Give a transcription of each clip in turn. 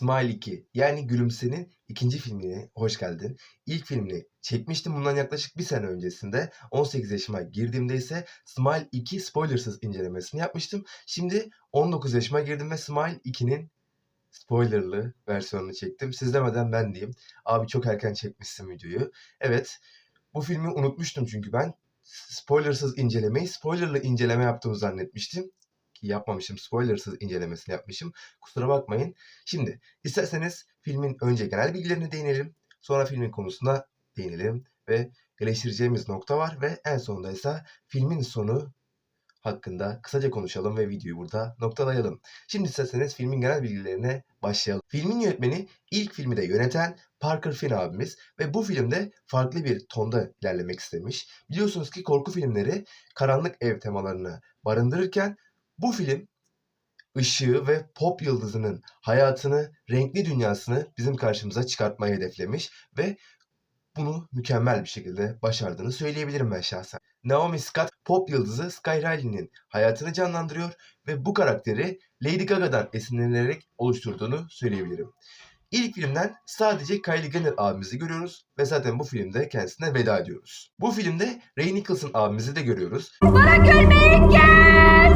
Smile 2 yani Gülümse'nin ikinci filmine hoş geldin. İlk filmini çekmiştim bundan yaklaşık bir sene öncesinde. 18 yaşıma girdiğimde ise Smile 2 spoilersız incelemesini yapmıştım. Şimdi 19 yaşıma girdim ve Smile 2'nin spoilerlı versiyonunu çektim. Siz demeden ben diyeyim. Abi çok erken çekmişsin videoyu. Evet bu filmi unutmuştum çünkü ben spoilersız incelemeyi spoilerlı inceleme yaptığımı zannetmiştim. Ki yapmamışım. Spoilersız incelemesini yapmışım. Kusura bakmayın. Şimdi isterseniz filmin önce genel bilgilerine değinelim. Sonra filmin konusuna değinelim. Ve eleştireceğimiz nokta var. Ve en sonunda ise filmin sonu hakkında kısaca konuşalım ve videoyu burada noktalayalım. Şimdi isterseniz filmin genel bilgilerine başlayalım. Filmin yönetmeni ilk filmi de yöneten Parker Finn abimiz ve bu filmde farklı bir tonda ilerlemek istemiş. Biliyorsunuz ki korku filmleri karanlık ev temalarını barındırırken bu film ışığı ve pop yıldızının hayatını, renkli dünyasını bizim karşımıza çıkartmayı hedeflemiş ve bunu mükemmel bir şekilde başardığını söyleyebilirim ben şahsen. Naomi Scott pop yıldızı Sky Riley'nin hayatını canlandırıyor ve bu karakteri Lady Gaga'dan esinlenerek oluşturduğunu söyleyebilirim. İlk filmden sadece Kylie Jenner abimizi görüyoruz ve zaten bu filmde kendisine veda ediyoruz. Bu filmde Ray Nicholson abimizi de görüyoruz. Bana gülmeyi gel.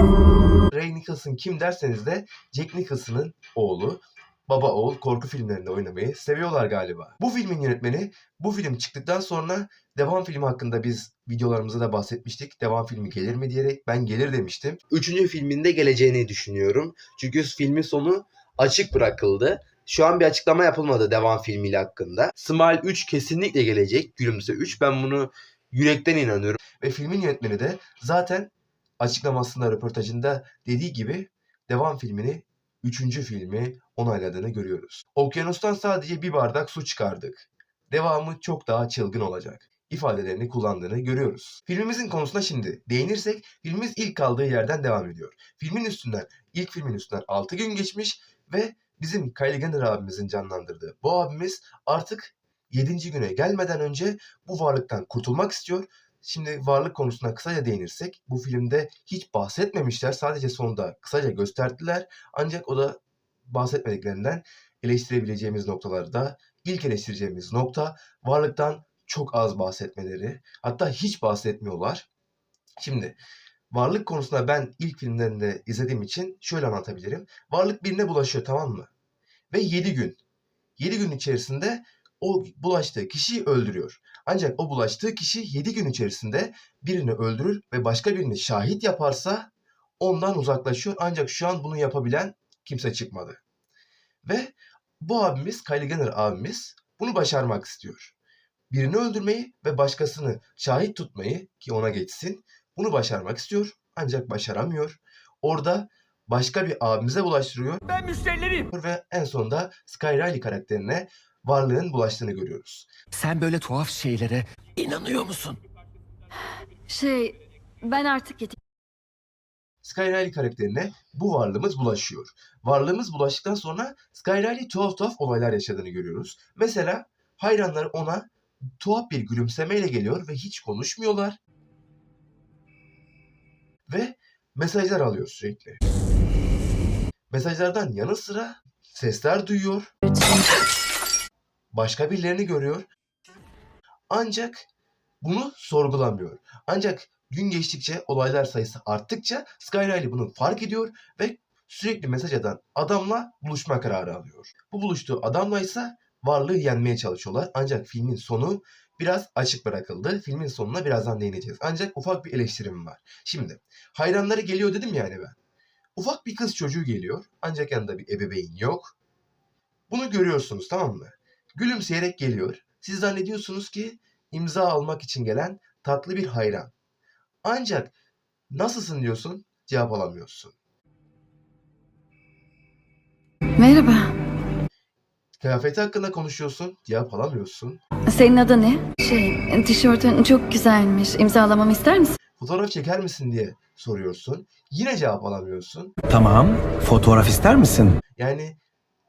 Ray Nicholson kim derseniz de Jack Nicholson'ın oğlu. Baba oğul korku filmlerinde oynamayı seviyorlar galiba. Bu filmin yönetmeni bu film çıktıktan sonra devam filmi hakkında biz videolarımızda da bahsetmiştik. Devam filmi gelir mi diyerek ben gelir demiştim. Üçüncü filminde geleceğini düşünüyorum. Çünkü filmin sonu açık bırakıldı. Şu an bir açıklama yapılmadı devam filmiyle hakkında. Smile 3 kesinlikle gelecek. Gülümse 3. Ben bunu yürekten inanıyorum. Ve filmin yönetmeni de zaten açıklamasında, röportajında dediği gibi devam filmini, üçüncü filmi onayladığını görüyoruz. Okyanustan sadece bir bardak su çıkardık. Devamı çok daha çılgın olacak ifadelerini kullandığını görüyoruz. Filmimizin konusuna şimdi değinirsek filmimiz ilk kaldığı yerden devam ediyor. Filmin üstünden, ilk filmin üstünden 6 gün geçmiş ve bizim Kylie Jenner abimizin canlandırdığı bu abimiz artık 7. güne gelmeden önce bu varlıktan kurtulmak istiyor Şimdi varlık konusuna kısaca değinirsek bu filmde hiç bahsetmemişler. Sadece sonunda kısaca gösterdiler. Ancak o da bahsetmediklerinden eleştirebileceğimiz noktalarda ilk eleştireceğimiz nokta varlıktan çok az bahsetmeleri. Hatta hiç bahsetmiyorlar. Şimdi varlık konusunda ben ilk filmlerinde izlediğim için şöyle anlatabilirim. Varlık birine bulaşıyor tamam mı? Ve 7 gün. 7 gün içerisinde o bulaştığı kişiyi öldürüyor. Ancak o bulaştığı kişi 7 gün içerisinde birini öldürür ve başka birini şahit yaparsa ondan uzaklaşıyor. Ancak şu an bunu yapabilen kimse çıkmadı. Ve bu abimiz, Kylie Jenner abimiz bunu başarmak istiyor. Birini öldürmeyi ve başkasını şahit tutmayı ki ona geçsin bunu başarmak istiyor ancak başaramıyor. Orada başka bir abimize bulaştırıyor Ben müşterileriyim. ve en sonunda Sky Riley karakterine varlığın bulaştığını görüyoruz. Sen böyle tuhaf şeylere inanıyor musun? Şey, ben artık gideyim. Sky Riley karakterine bu varlığımız bulaşıyor. Varlığımız bulaştıktan sonra Sky Riley tuhaf tuhaf olaylar yaşadığını görüyoruz. Mesela hayranları ona tuhaf bir gülümsemeyle geliyor ve hiç konuşmuyorlar. Ve mesajlar alıyor sürekli. Mesajlardan yanı sıra sesler duyuyor. Başka birilerini görüyor. Ancak bunu sorgulamıyor. Ancak gün geçtikçe olaylar sayısı arttıkça Sky Riley bunu fark ediyor ve sürekli mesaj atan adamla buluşma kararı alıyor. Bu buluştuğu adamla ise varlığı yenmeye çalışıyorlar. Ancak filmin sonu biraz açık bırakıldı. Filmin sonuna birazdan değineceğiz. Ancak ufak bir eleştirim var. Şimdi hayranları geliyor dedim yani ben. Ufak bir kız çocuğu geliyor. Ancak yanında bir ebeveyn yok. Bunu görüyorsunuz tamam mı? Gülümseyerek geliyor. Siz zannediyorsunuz ki imza almak için gelen tatlı bir hayran. Ancak nasılsın diyorsun cevap alamıyorsun. Merhaba. Kıyafeti hakkında konuşuyorsun cevap alamıyorsun. Senin adın ne? Şey, tişörtün çok güzelmiş. İmzalamamı ister misin? Fotoğraf çeker misin diye soruyorsun. Yine cevap alamıyorsun. Tamam. Fotoğraf ister misin? Yani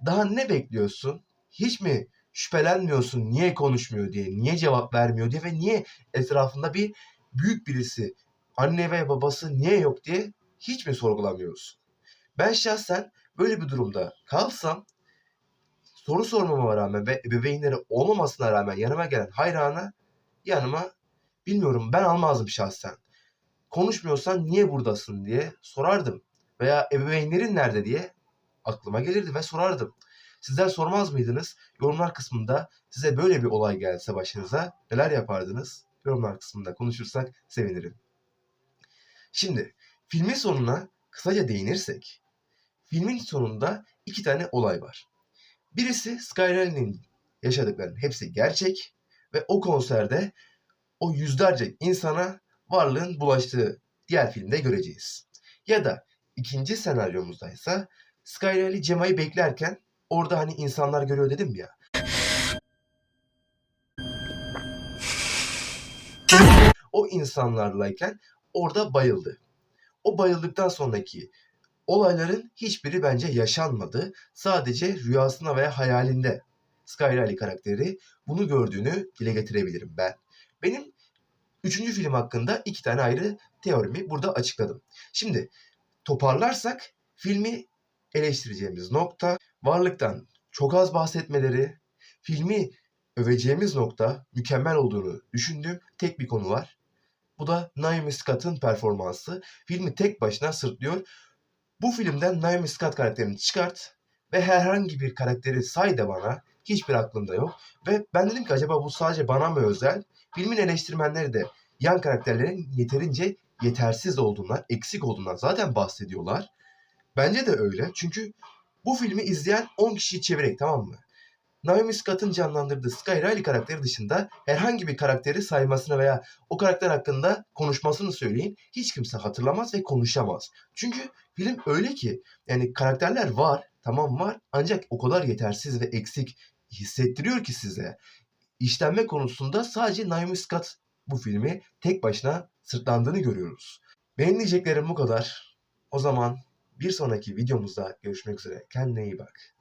daha ne bekliyorsun? Hiç mi şüphelenmiyorsun niye konuşmuyor diye, niye cevap vermiyor diye ve niye etrafında bir büyük birisi, anne ve babası niye yok diye hiç mi sorgulamıyorsun? Ben şahsen böyle bir durumda kalsam soru sormama rağmen ve ebeveynleri olmamasına rağmen yanıma gelen hayrana yanıma bilmiyorum ben almazdım şahsen. Konuşmuyorsan niye buradasın diye sorardım. Veya ebeveynlerin nerede diye aklıma gelirdi ve sorardım. Sizler sormaz mıydınız? Yorumlar kısmında size böyle bir olay gelse başınıza neler yapardınız? Yorumlar kısmında konuşursak sevinirim. Şimdi filmin sonuna kısaca değinirsek. Filmin sonunda iki tane olay var. Birisi Skyrine'in yaşadıklarının hepsi gerçek ve o konserde o yüzlerce insana varlığın bulaştığı diğer filmde göreceğiz. Ya da ikinci senaryomuzda ise Skyrine'i Cema'yı beklerken orada hani insanlar görüyor dedim ya. O insanlarlayken orada bayıldı. O bayıldıktan sonraki olayların hiçbiri bence yaşanmadı. Sadece rüyasına veya hayalinde Skyrim karakteri bunu gördüğünü dile getirebilirim ben. Benim üçüncü film hakkında iki tane ayrı teorimi burada açıkladım. Şimdi toparlarsak filmi eleştireceğimiz nokta varlıktan çok az bahsetmeleri, filmi öveceğimiz nokta mükemmel olduğunu düşündüğüm tek bir konu var. Bu da Naomi Scott'ın performansı. Filmi tek başına sırtlıyor. Bu filmden Naomi Scott karakterini çıkart ve herhangi bir karakteri say da bana hiçbir aklımda yok. Ve ben dedim ki acaba bu sadece bana mı özel? Filmin eleştirmenleri de yan karakterlerin yeterince yetersiz olduğundan, eksik olduğundan zaten bahsediyorlar. Bence de öyle. Çünkü bu filmi izleyen 10 kişiyi çevirerek tamam mı? Naomi Scott'ın canlandırdığı Sky Riley karakteri dışında herhangi bir karakteri saymasını veya o karakter hakkında konuşmasını söyleyin hiç kimse hatırlamaz ve konuşamaz. Çünkü film öyle ki yani karakterler var tamam var ancak o kadar yetersiz ve eksik hissettiriyor ki size. İşlenme konusunda sadece Naomi Scott bu filmi tek başına sırtlandığını görüyoruz. Benim bu kadar. O zaman bir sonraki videomuzda görüşmek üzere. Kendine iyi bak.